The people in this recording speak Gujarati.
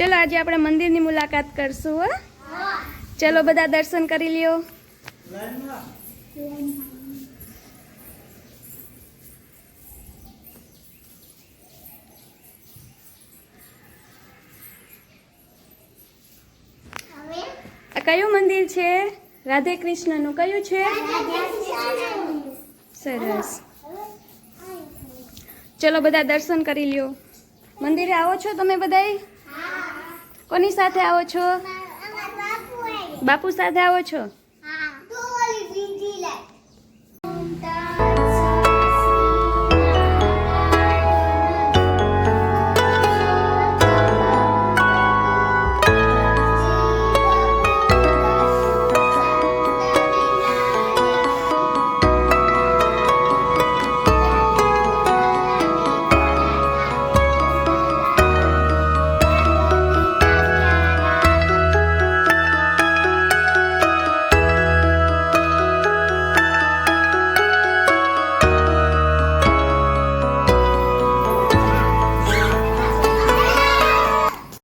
ચલો આજે આપણે મંદિરની મુલાકાત કરશું, હો. ચલો બધા દર્શન કરી લ્યો. આ કયું મંદિર છે? રાધે કૃષ્ણનું. કયું છે? સરસ. ચલો બધા દર્શન કરી લ્યો. મંદિરે આવો છો તમે બધાય? કોની સાથે આવો છો? બાપુ સાથે આવો છો?